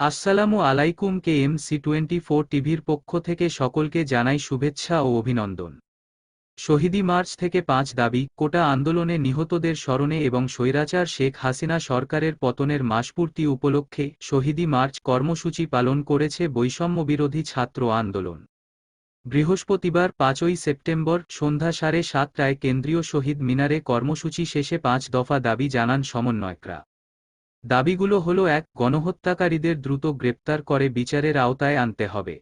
আসসালামু আলাইকুম K M C twenty four টিভির পক্ষ থেকে সকলকে জানাই শুভেচ্ছা ও অভিনন্দন। শহীদি মার্চ থেকে পাঁচ দাবি, কোটা আন্দোলনে নিহতদের স্মরণে এবং স্বৈরাচার শেখ হাসিনা সরকারের পতনের মাসপূর্তি উপলক্ষে শহীদি মার্চ কর্মসূচি পালন করেছে বৈষম্যবিরোধী ছাত্র আন্দোলন। বৃহস্পতিবার পাঁচই সেপ্টেম্বর সন্ধ্যা সাড়ে সাতটায় কেন্দ্রীয় শহীদ মিনারে কর্মসূচি শেষে পাঁচ দফা দাবি জানান সমন্বয়করা। দাবিগুলো হল এক, গণহত্যাকারীদের দ্রুত গ্রেপ্তার করে বিচারের আওতায় আনতে হবে।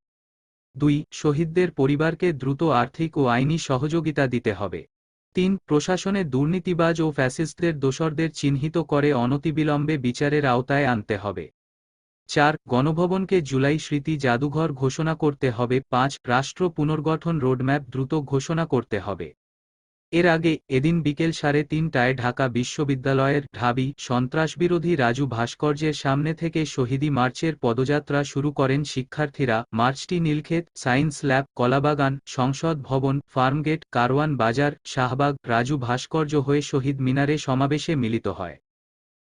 দুই, শহীদদের পরিবারকে দ্রুত আর্থিক ও আইনি সহযোগিতা দিতে হবে। তিন, প্রশাসনে দুর্নীতিবাজ ও ফ্যাসিস্টদের দোসরদের চিহ্নিত করে অনতিবিলম্বে বিচারের আওতায় আনতে হবে। চার, গণভবনকে জুলাই স্মৃতি জাদুঘর ঘোষণা করতে হবে। পাঁচ, রাষ্ট্র পুনর্গঠন রোডম্যাপ দ্রুত ঘোষণা করতে হবে। এর আগে এদিন বিকেল সাড়ে তিনটায় ঢাকা বিশ্ববিদ্যালয়ের ঢাবি সন্ত্রাসবিরোধী রাজু ভাস্কর্যের সামনে থেকে শহীদি মার্চের পদযাত্রা শুরু করেন শিক্ষার্থীরা। মার্চটি নীলক্ষেত সায়েন্স ল্যাব, কলাবাগান, সংসদ ভবন, ফার্মগেট, কারওয়ান বাজার, শাহবাগ, রাজু ভাস্কর্য হয়ে শহীদ মিনারে সমাবেশে মিলিত হয়।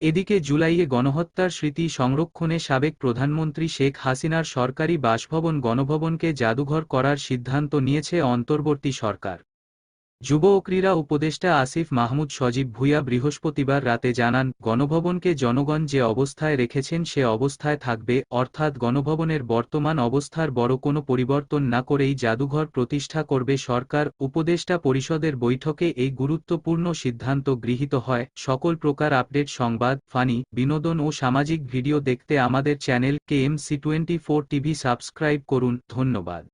এদিকে জুলাইয়ে গণহত্যার স্মৃতি সংরক্ষণে সাবেক প্রধানমন্ত্রী শেখ হাসিনার সরকারি বাসভবন গণভবনকে জাদুঘর করার সিদ্ধান্ত নিয়েছে অন্তর্বর্তী সরকার। যুব ও ক্রীড়া উপদেষ্টা আসিফ মাহমুদ সজীব ভুইয়া বৃহস্পতিবার রাতে জানান, গণভবনকে জনগণ যে অবস্থায় রেখেছেন সে অবস্থায় থাকবে, অর্থাৎ গণভবনের বর্তমান অবস্থার বড় কোনো পরিবর্তন না করেই জাদুঘর প্রতিষ্ঠা করবে সরকার, উপদেষ্টা পরিষদের বৈঠকে এই গুরুত্বপূর্ণ সিদ্ধান্ত গৃহীত হয়। সকল প্রকার আপডেট সংবাদ, ফানি, বিনোদন ও সামাজিক ভিডিও দেখতে আমাদের channel K M C twenty four TV subscribe করুন। ধন্যবাদ।